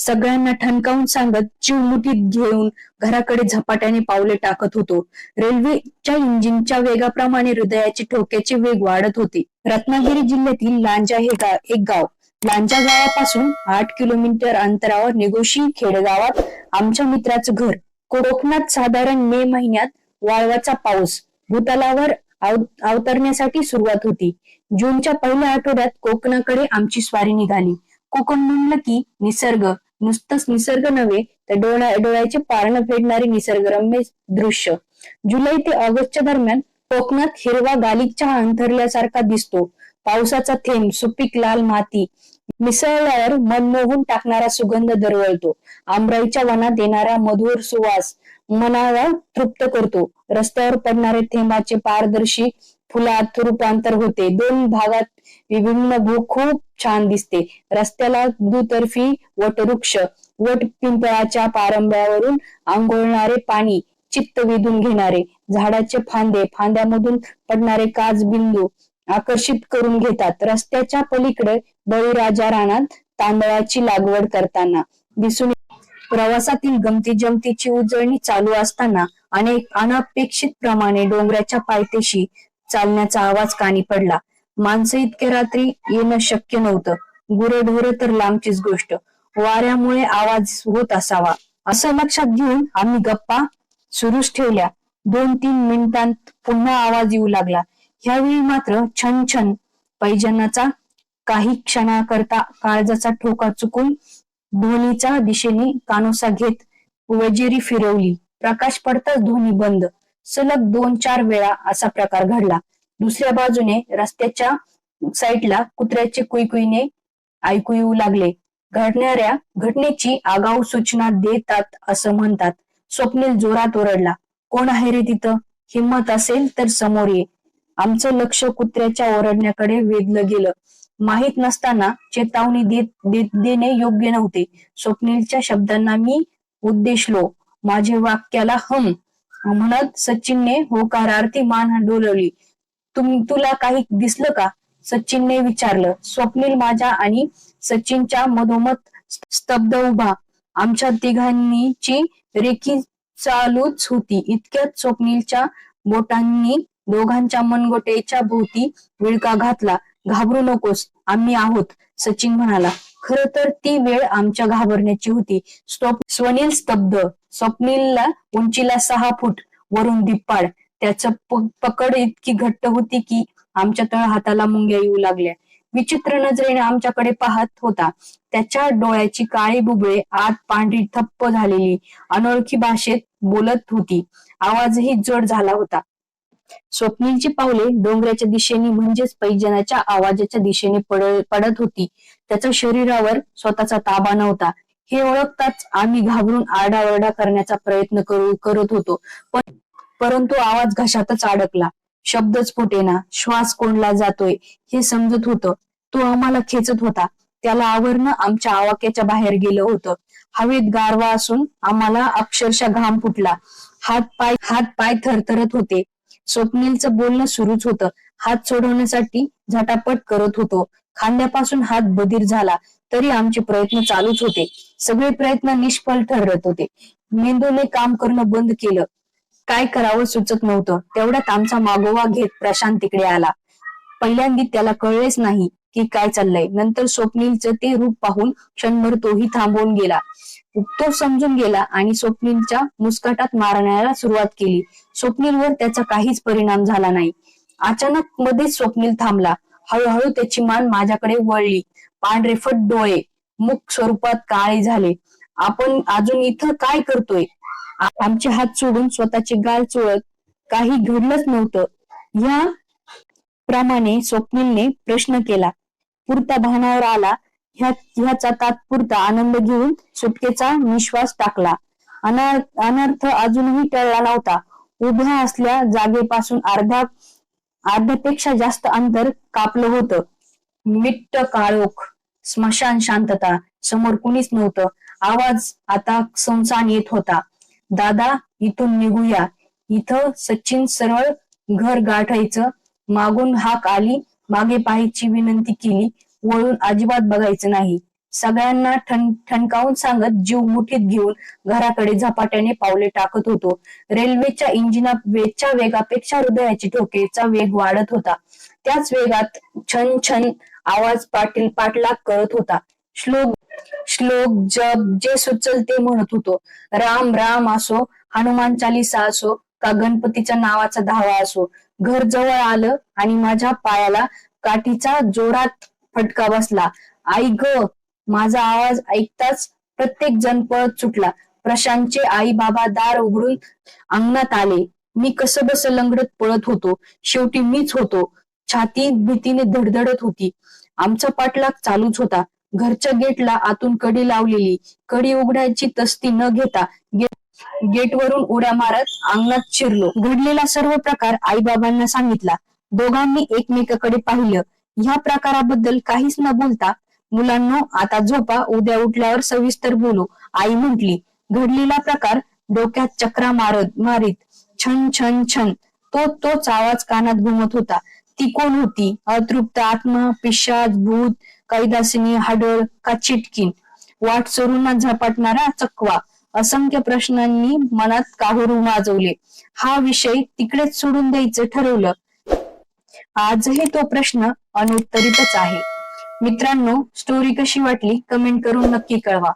सगळ्यांना ठणकावून सांगत जीव मुठीत घेऊन घराकडे झपाट्याने पावले टाकत होतो. रेल्वेच्या इंजिनच्या वेगाप्रमाणे हृदयाचे ठोक्याचे वेग वाढत होते. रत्नागिरी जिल्ह्यातील लांजा हे गाव एक गाव. लांजा गावापासून आठ किलोमीटर अंतरावर निगोशी खेडेगावात आमच्या मित्राचं घर. कोकणात साधारण मे महिन्यात वाळवाचा पाऊस. भूतलावर अवतरण्यासाठी सुरुवात होती. जूनच्या पहिल्या आठवड्यात कोकणाकडे आमची स्वारी निघाली. कोकण म्हणलं की निसर्ग. नुसतंच निसर्ग नव्हे तर डोळ्या डोळ्याचे पारणं फेडणारे निसर्गरम्य दृश्य. जुलै ते ऑगस्टच्या दरम्यान कोकणात हिरवा गालिकच्या अंथरल्यासारखा दिसतो. पावसाचा थेंब सुपीक लाल माती मिसळल्यावर मनमोहून टाकणारा सुगंध दरवळतो. आंबराईच्या वनात येणारा मधुर सुवास मनाला तृप्त करतो. रस्त्यावर पडणारे थेंबाचे पारदर्शी फुलात रूपांतर होते. दोन भागात विभिन्न भू खूप छान दिसते. रस्त्याला दुतर्फी वटवृक्ष वट पिंपळाच्या पारंब्यावरून आंघोळणारे पाणी चित्त वेधून घेणारे झाडाचे फांदे फांद्यामधून पडणारे काच बिंदू आकर्षित करून घेतात. रस्त्याच्या पलीकडे बळीराजा रानात तांदळाची लागवड करताना दिसून प्रवासातील गमती जमतीची उजळणी चालू असताना अनेक अनपेक्षित प्रमाणे डोंगराच्या पायथ्याशी चालण्याचा आवाज कानी पडला. माणसं इतक्या रात्री येणं शक्य नव्हतं. गुरढोर तर लांबचीच गोष्ट. वाऱ्यामुळे आवाज होत असावा. असं लक्षात घेऊन आम्ही गप्पा सुरूच ठेवल्या. दोन तीन मिनिटांत पुन्हा आवाज येऊ लागला. ह्यावेळी मात्र छन छन पैजनाचा काही क्षणाकरता काळजाचा ठोका चुकून ध्वनीच्या दिशेने कानोसा घेत वजेरी फिरवली. प्रकाश पडताच ध्वनी बंद. सलग दोन चार वेळा असा प्रकार घडला. दुसऱ्या बाजूने रस्त्याच्या साईडला कुत्र्याचे कुईकुईने ऐकू येऊ लागले. घडणाऱ्या घटनेची आगाऊ सूचना देतात असं म्हणतात. स्वप्नील जोरात ओरडला कोण आहे रे तिथं? हिंमत असेल तर समोर ये. आमचं लक्ष कुत्र्याच्या ओरडण्याकडे वेधलं गेलं. माहीत नसताना चेतावणी देत देत देणे योग्य नव्हते. स्वप्नीलच्या शब्दांना मी उद्देशलो. माझे वाक्याला हम म्हणत सचिनने होकारार्थी मान डोलवली. तुम तुला काही दिसलं का? सचिनने विचारलं. स्वप्नील माझ्या आणि सचिनच्या मधोमध स्तब्ध उभा. आमच्या तिघांनीची रेखी चालूच होती. इतक्यात स्वप्नीलच्या बोटांनी दोघांच्या मनगोटेच्या भोवती विळका घातला. घाबरू नकोस आम्ही आहोत सचिन म्हणाला. खर तर ती वेळ आमच्या घाबरण्याची होती. स्वप- स्वनील स्तब्ध. स्वप्नीलला उंचीला सहा फूट वरून दिप्पाड. त्याच पकड इतकी घट्ट होती की आमच्या तळ हाताला मुंग्या येऊ लागल्या. विचित्र नजरेने आमच्याकडे पाहत होता. त्याच्या डोळ्याची काळी बुबळे आत पांढरी थप्प झालेली अनोळखी भाषेत बोलत होती. आवाजही जड झाला होता. स्वप्नीलची पावले डोंगराच्या दिशेने म्हणजेच पैजनाच्या आवाजाच्या दिशेने पडत होती. त्याच्या शरीरावर स्वतःचा ताबा नव्हता. हे ओळखताच आम्ही घाबरून आरडाओरडा करण्याचा प्रयत्न करू करत होतो. पण परंतु आवाज घशातच अडकला. शब्दच फुटेना. श्वास कोंडला जातोय. हे समजत होतं. तो आम्हाला खेचत होता. त्याला आवरणं आमच्या आवाक्याच्या बाहेर गेलं होतं. हवेत गारवा असून आम्हाला अक्षरशः घाम फुटला. हात पाय हात पाय थरथरत होते. स्वप्नीलचं बोलणं सुरूच होतं. हात सोडवण्यासाठी झटापट करत होतो. खांद्यापासून हात बधीर झाला. तरी आमचे प्रयत्न चालूच होते. सगळे प्रयत्न निष्फळ ठरत होते. मेंदूने काम करणं बंद केलं. काय करावं सुचत नव्हतं. तेवढ्यात आमचा मागोवा घेत प्रशांत तिकडे आला. पहिल्यांदी त्याला कळलेच नाही की काय चाललंय. नंतर स्वप्नीलचं ते रूप पाहून क्षणभर तोही थांबवून गेला. तो समजून गेला आणि स्वप्नीलच्या मुस्कटात मारण्याला सुरुवात केली. स्वप्नीलवर त्याचा काहीच परिणाम झाला नाही. अचानक मध्येच स्वप्नील थांबला. हळूहळू त्याची मान माझ्याकडे वळली. पांढरेफट डोळे मुख स्वरूपात काळे झाले. आपण अजून इथं काय करतोय? आमचे हात सोडून स्वतःचे गाल चोळत काही घडलंच नव्हतं. या प्रमाणे स्वप्नीलने प्रश्न केला. पुरता भानावर आला. ह्या ह्याचा तात्पुरता आनंद घेऊन सुटकेचा निश्वास टाकला. अनर्थ अनर्थ अजूनही टळला नव्हता. उभ्या असल्या जागेपासून अर्धा अर्ध्यापेक्षा जास्त अंतर कापलं होतं. मिट्ट काळोख. स्मशान शांतता. समोर कुणीच नव्हतं. आवाज आता संसान येत होता. दादा इथून निघूया. इथं सचिन सरळ घर गाठायचं. मागून हाक आली. मागे पाहायची विनंती केली. वळून अजिबात बघायचं नाही. सगळ्यांना ठण ठणकावून सांगत जीव मुठीत घेऊन घराकडे झपाट्याने पावले टाकत होतो. रेल्वेच्या इंजिना वेगच्या वेगापेक्षा हृदयाची ठोकेचा वेग वाढत होता. त्याच वेगात छन छन आवाज पाटील पाठलाग करत होता. श्लोक श्लोक जप जे सुचल ते म्हणत होतो. राम राम असो हनुमान चालिसा असो का गणपतीच्या नावाचा धावा असो. घर जवळ आलं आणि माझ्या पायाला काठीचा जोरात फटका बसला. आई ग माझा आवाज ऐकताच प्रत्येक जण पळत सुटला. प्रशांतचे आई बाबा दार उघडून अंगणात आले. मी कसं बस लंगडत पळत होतो. शेवटी मीच होतो. छाती भीतीने धडधडत होती. आमचा पाठलाग चालूच होता. घरच्या गेटला आतून कडी लावलेली. कडी उघडायची तस्ती न घेता गे- गेटवरून उड्या मारत अंगणात शिरलो घडलेला सर्व प्रकार आईबाबांना सांगितला. दोघांनी एकमेकाकडे पाहिलं. ह्या प्रकाराबद्दल काहीच न बोलता मुलांनो आता झोपा उद्या उठल्यावर सविस्तर बोलू. आई म्हटली घडलेला प्रकार डोक्यात चक्रा मारत मारीत छन छन छन. तो तोच आवाज कानात घुमत होता. ती कोण होती. अतृप्त आत्मा पिशाच भूत कैदासिनी हाडळ का चिटकीन? वाट चोरूंना झपाटणारा चकवा. असंख्य प्रश्नांनी मनात काहुरू माजवले. हा विषय तिकडेच सोडून द्यायचं ठरवलं. आजही तो प्रश्न अनुत्तरितच आहे. मित्रांनो स्टोरी कशी वाटली? कमेंट करून नक्की कळवा.